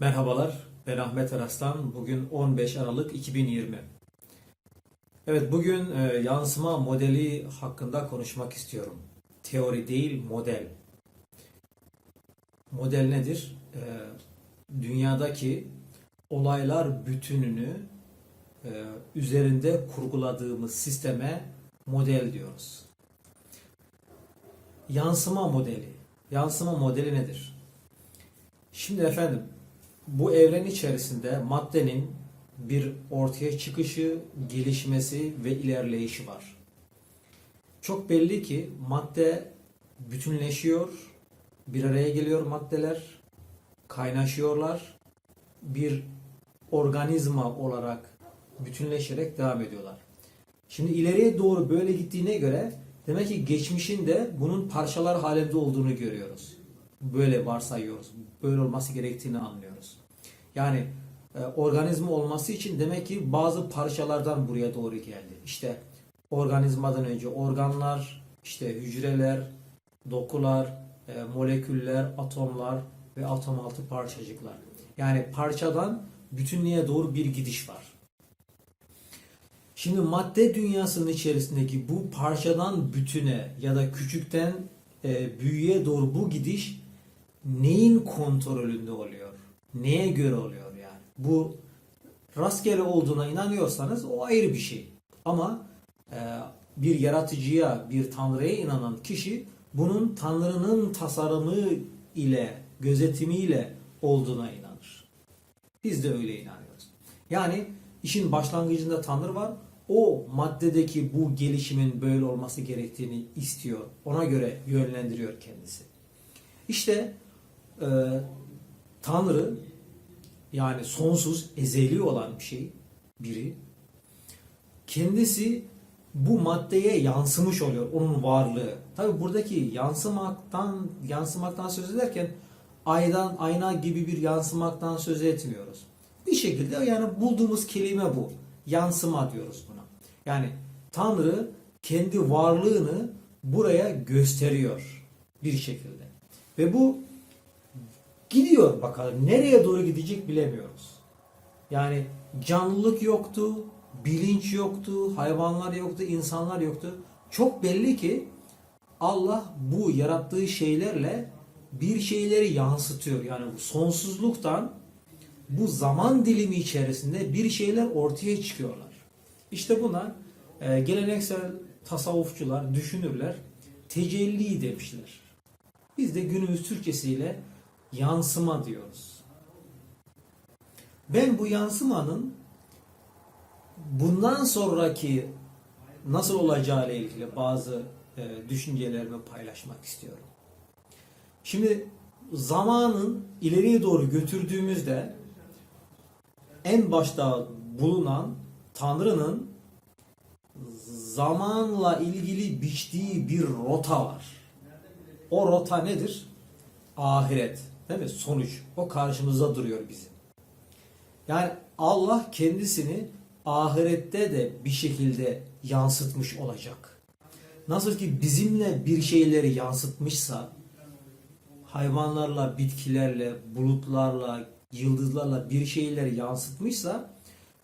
Merhabalar, ben Ahmet Araslan. Bugün 15 Aralık 2020. Evet, bugün e, yansıma modeli hakkında konuşmak istiyorum. Teori değil, model. Model nedir? E, dünyadaki olaylar bütününü e, üzerinde kurguladığımız sisteme model diyoruz. Yansıma modeli. Yansıma modeli nedir? Şimdi efendim bu evren içerisinde maddenin bir ortaya çıkışı, gelişmesi ve ilerleyişi var. Çok belli ki madde bütünleşiyor, bir araya geliyor maddeler, kaynaşıyorlar, bir organizma olarak bütünleşerek devam ediyorlar. Şimdi ileriye doğru böyle gittiğine göre demek ki geçmişin de bunun parçalar halinde olduğunu görüyoruz. Böyle varsayıyoruz. Böyle olması gerektiğini anlıyoruz. Yani e, organizma olması için demek ki bazı parçalardan buraya doğru geldi. İşte organizmadan önce organlar, işte hücreler, dokular, e, moleküller, atomlar ve atom altı parçacıklar. Yani parçadan bütünlüğe doğru bir gidiş var. Şimdi madde dünyasının içerisindeki bu parçadan bütüne ya da küçükten e, büyüğe doğru bu gidiş neyin kontrolünde oluyor? Neye göre oluyor yani? Bu rastgele olduğuna inanıyorsanız o ayrı bir şey. Ama e, bir yaratıcıya, bir tanrıya inanan kişi bunun tanrının tasarımı ile, gözetimiyle olduğuna inanır. Biz de öyle inanıyoruz. Yani işin başlangıcında tanrı var. O maddedeki bu gelişimin böyle olması gerektiğini istiyor. Ona göre yönlendiriyor kendisi. İşte e, Tanrı yani sonsuz, ezeli olan bir şey biri kendisi bu maddeye yansımış oluyor onun varlığı. Tabi buradaki yansımaktan yansımaktan söz ederken aydan ayna gibi bir yansımaktan söz etmiyoruz. Bir şekilde yani bulduğumuz kelime bu. Yansıma diyoruz buna. Yani Tanrı kendi varlığını buraya gösteriyor bir şekilde. Ve bu gidiyor bakalım. Nereye doğru gidecek bilemiyoruz. Yani canlılık yoktu, bilinç yoktu, hayvanlar yoktu, insanlar yoktu. Çok belli ki Allah bu yarattığı şeylerle bir şeyleri yansıtıyor. Yani bu sonsuzluktan bu zaman dilimi içerisinde bir şeyler ortaya çıkıyorlar. İşte buna e, geleneksel tasavvufçular, düşünürler tecelli demişler. Biz de günümüz Türkçesiyle yansıma diyoruz. Ben bu yansımanın bundan sonraki nasıl olacağı ile ilgili bazı e, düşüncelerimi paylaşmak istiyorum. Şimdi zamanın ileriye doğru götürdüğümüzde en başta bulunan Tanrı'nın zamanla ilgili biçtiği bir rota var. O rota nedir? Ahiret. Değil mi? Sonuç. O karşımızda duruyor bizim. Yani Allah kendisini ahirette de bir şekilde yansıtmış olacak. Nasıl ki bizimle bir şeyleri yansıtmışsa hayvanlarla, bitkilerle, bulutlarla, yıldızlarla bir şeyleri yansıtmışsa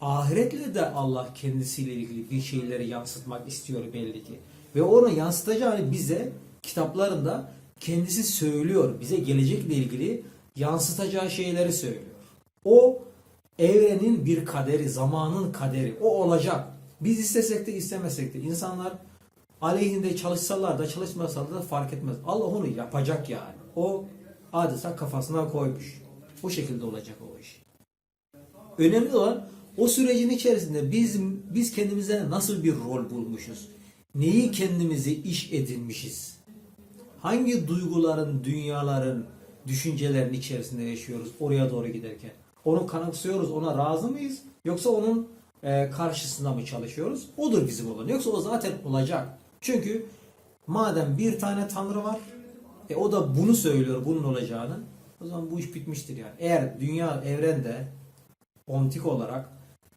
ahiretle de Allah kendisiyle ilgili bir şeyleri yansıtmak istiyor belli ki. Ve onu yansıtacağını bize kitaplarında kendisi söylüyor. Bize gelecekle ilgili yansıtacağı şeyleri söylüyor. O evrenin bir kaderi, zamanın kaderi. O olacak. Biz istesek de istemesek de insanlar aleyhinde çalışsalar da çalışmasalar da fark etmez. Allah onu yapacak yani. O adeta kafasına koymuş. O şekilde olacak o iş. Önemli olan o sürecin içerisinde biz biz kendimize nasıl bir rol bulmuşuz? Neyi kendimizi iş edinmişiz? Hangi duyguların, dünyaların, düşüncelerin içerisinde yaşıyoruz oraya doğru giderken? Onu kanıksıyoruz, ona razı mıyız? Yoksa onun e, karşısında mı çalışıyoruz? Odur bizim olan. Yoksa o zaten olacak. Çünkü madem bir tane tanrı var, e, o da bunu söylüyor, bunun olacağını. O zaman bu iş bitmiştir yani. Eğer dünya evrende ontik olarak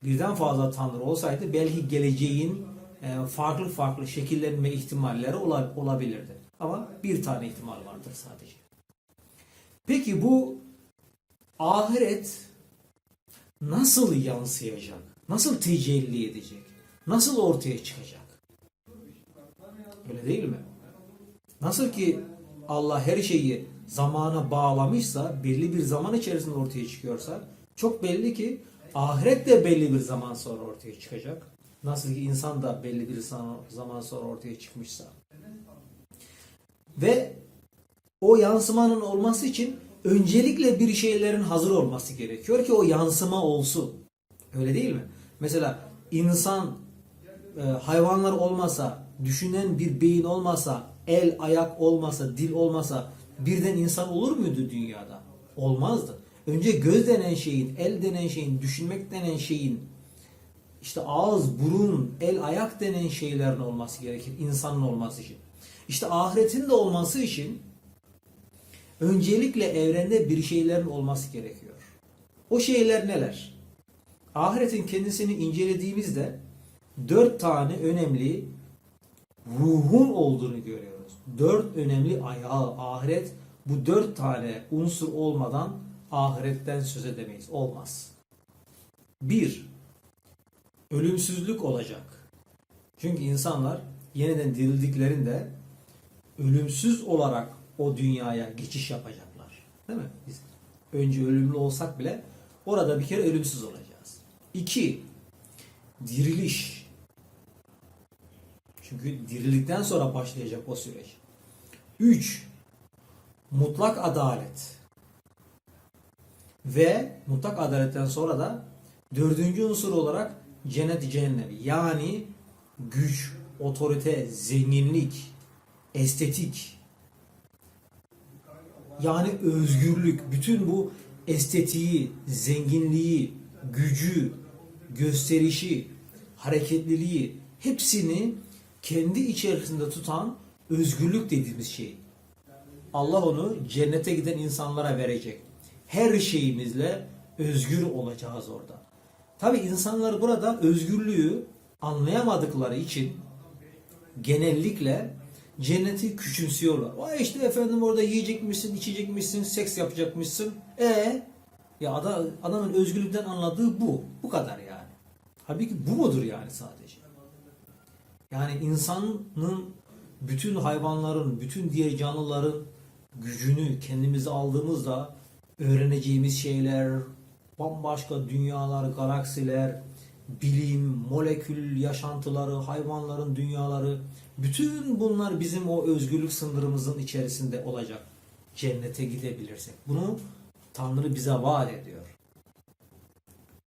birden fazla tanrı olsaydı belki geleceğin e, farklı farklı şekillenme ihtimalleri ola- olabilirdi. Ama bir tane ihtimal vardır sadece. Peki bu ahiret nasıl yansıyacak? Nasıl tecelli edecek? Nasıl ortaya çıkacak? Öyle değil mi? Nasıl ki Allah her şeyi zamana bağlamışsa, belli bir zaman içerisinde ortaya çıkıyorsa, çok belli ki ahiret de belli bir zaman sonra ortaya çıkacak. Nasıl ki insan da belli bir zaman sonra ortaya çıkmışsa. Ve o yansımanın olması için öncelikle bir şeylerin hazır olması gerekiyor ki o yansıma olsun. Öyle değil mi? Mesela insan e, hayvanlar olmasa, düşünen bir beyin olmasa, el, ayak olmasa, dil olmasa birden insan olur muydu dünyada? Olmazdı. Önce göz denen şeyin, el denen şeyin, düşünmek denen şeyin, işte ağız, burun, el, ayak denen şeylerin olması gerekir insanın olması için. İşte ahiretin de olması için öncelikle evrende bir şeylerin olması gerekiyor. O şeyler neler? Ahiretin kendisini incelediğimizde dört tane önemli ruhun olduğunu görüyoruz. Dört önemli ayağı ahiret bu dört tane unsur olmadan ahiretten söz edemeyiz. Olmaz. Bir, ölümsüzlük olacak. Çünkü insanlar yeniden dirildiklerinde ölümsüz olarak o dünyaya geçiş yapacaklar. Değil mi? Biz önce ölümlü olsak bile orada bir kere ölümsüz olacağız. İki, diriliş. Çünkü dirildikten sonra başlayacak o süreç. Üç, mutlak adalet. Ve mutlak adaletten sonra da dördüncü unsur olarak cennet cehennemi. Yani güç, otorite, zenginlik, estetik. Yani özgürlük. Bütün bu estetiği, zenginliği, gücü, gösterişi, hareketliliği hepsini kendi içerisinde tutan özgürlük dediğimiz şey. Allah onu cennete giden insanlara verecek. Her şeyimizle özgür olacağız orada. Tabi insanlar burada özgürlüğü anlayamadıkları için genellikle cenneti küçümsüyorlar. Vay işte efendim orada yiyecekmişsin, içecekmişsin, seks yapacakmışsın. E ya adam, adamın özgürlükten anladığı bu. Bu kadar yani. Halbuki bu mudur yani sadece? Yani insanın bütün hayvanların, bütün diğer canlıların gücünü kendimize aldığımızda öğreneceğimiz şeyler, bambaşka dünyalar, galaksiler, bilim, molekül yaşantıları, hayvanların dünyaları, bütün bunlar bizim o özgürlük sınırımızın içerisinde olacak. Cennete gidebilirsek. Bunu Tanrı bize vaat ediyor.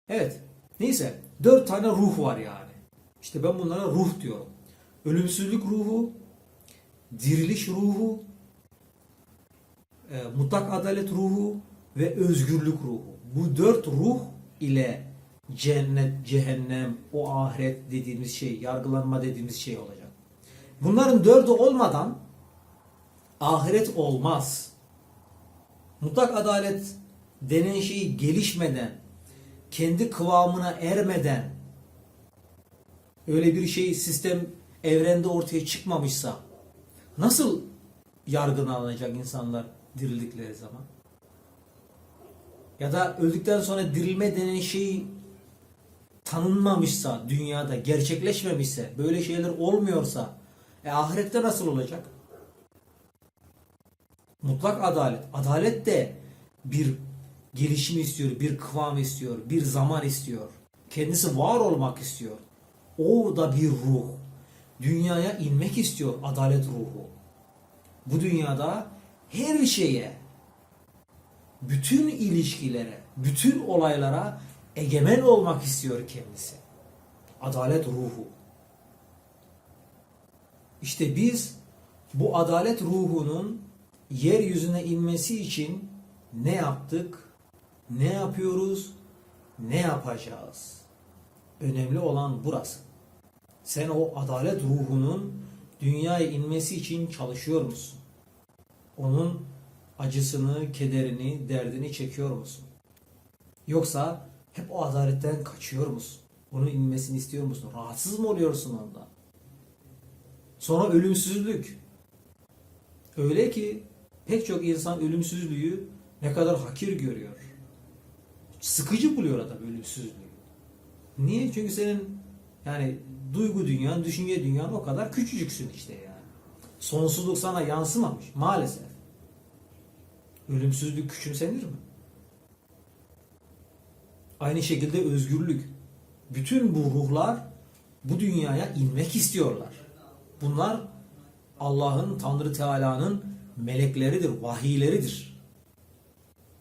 Evet. Neyse. Dört tane ruh var yani. İşte ben bunlara ruh diyorum. Ölümsüzlük ruhu, diriliş ruhu, e, mutlak adalet ruhu ve özgürlük ruhu. Bu dört ruh ile cennet, cehennem, o ahiret dediğimiz şey, yargılanma dediğimiz şey olacak. Bunların dördü olmadan ahiret olmaz. Mutlak adalet denen şeyi gelişmeden, kendi kıvamına ermeden, öyle bir şey sistem evrende ortaya çıkmamışsa nasıl yargılanacak insanlar dirildikleri zaman? Ya da öldükten sonra dirilme denen şey tanınmamışsa dünyada, gerçekleşmemişse, böyle şeyler olmuyorsa e ahirette nasıl olacak? Mutlak adalet. Adalet de bir gelişim istiyor, bir kıvam istiyor, bir zaman istiyor. Kendisi var olmak istiyor. O da bir ruh. Dünyaya inmek istiyor adalet ruhu. Bu dünyada her şeye, bütün ilişkilere, bütün olaylara egemen olmak istiyor kendisi. Adalet ruhu. İşte biz bu adalet ruhunun yeryüzüne inmesi için ne yaptık? Ne yapıyoruz? Ne yapacağız? Önemli olan burası. Sen o adalet ruhunun dünyaya inmesi için çalışıyor musun? Onun acısını, kederini, derdini çekiyor musun? Yoksa hep o adaletten kaçıyor musun? Onun inmesini istiyor musun? Rahatsız mı oluyorsun ondan? Sonra ölümsüzlük. Öyle ki pek çok insan ölümsüzlüğü ne kadar hakir görüyor. sıkıcı buluyor adam ölümsüzlüğü. Niye? Çünkü senin yani duygu dünyan, düşünce dünyan o kadar küçücüksün işte yani. Sonsuzluk sana yansımamış maalesef. Ölümsüzlük küçümsenir mi? Aynı şekilde özgürlük. Bütün bu ruhlar bu dünyaya inmek istiyorlar. Bunlar Allah'ın, Tanrı Teala'nın melekleridir, vahiyleridir.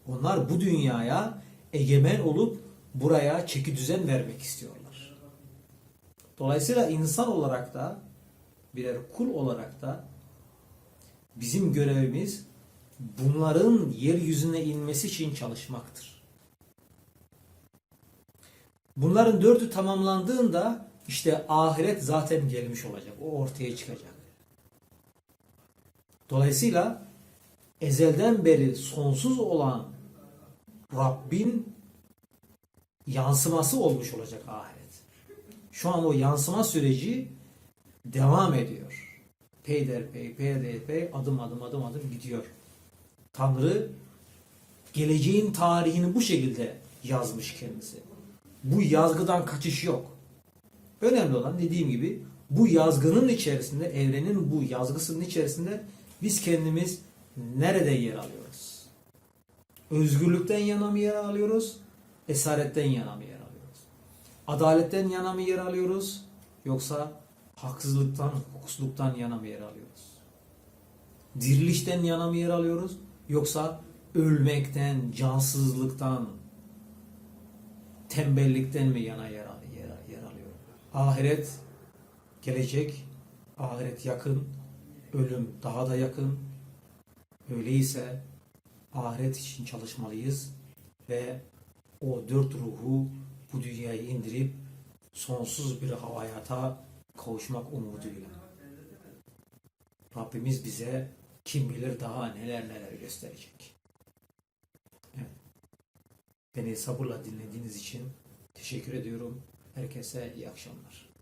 Onlar bu dünyaya egemen olup buraya çeki düzen vermek istiyorlar. Dolayısıyla insan olarak da birer kul olarak da bizim görevimiz bunların yeryüzüne inmesi için çalışmaktır. Bunların dördü tamamlandığında işte ahiret zaten gelmiş olacak. O ortaya çıkacak. Dolayısıyla ezelden beri sonsuz olan Rabbin yansıması olmuş olacak ahiret. Şu an o yansıma süreci devam ediyor. Peyderpey, peyderpey, adım adım adım adım gidiyor. Tanrı geleceğin tarihini bu şekilde yazmış kendisi. Bu yazgıdan kaçış yok. Önemli olan dediğim gibi bu yazgının içerisinde, evrenin bu yazgısının içerisinde biz kendimiz nerede yer alıyoruz? Özgürlükten yana mı yer alıyoruz? Esaretten yana mı yer alıyoruz? Adaletten yana mı yer alıyoruz? Yoksa haksızlıktan, hukuksuzluktan yana mı yer alıyoruz? Dirilişten yana mı yer alıyoruz? Yoksa ölmekten, cansızlıktan, tembellikten mi yana yer, yer, yer alıyor? Ahiret gelecek, ahiret yakın, ölüm daha da yakın. Öyleyse ahiret için çalışmalıyız ve o dört ruhu bu dünyaya indirip sonsuz bir hayata kavuşmak umuduyla. Rabbimiz bize kim bilir daha neler neler gösterecek. Beni sabırla dinlediğiniz için teşekkür ediyorum. Herkese iyi akşamlar.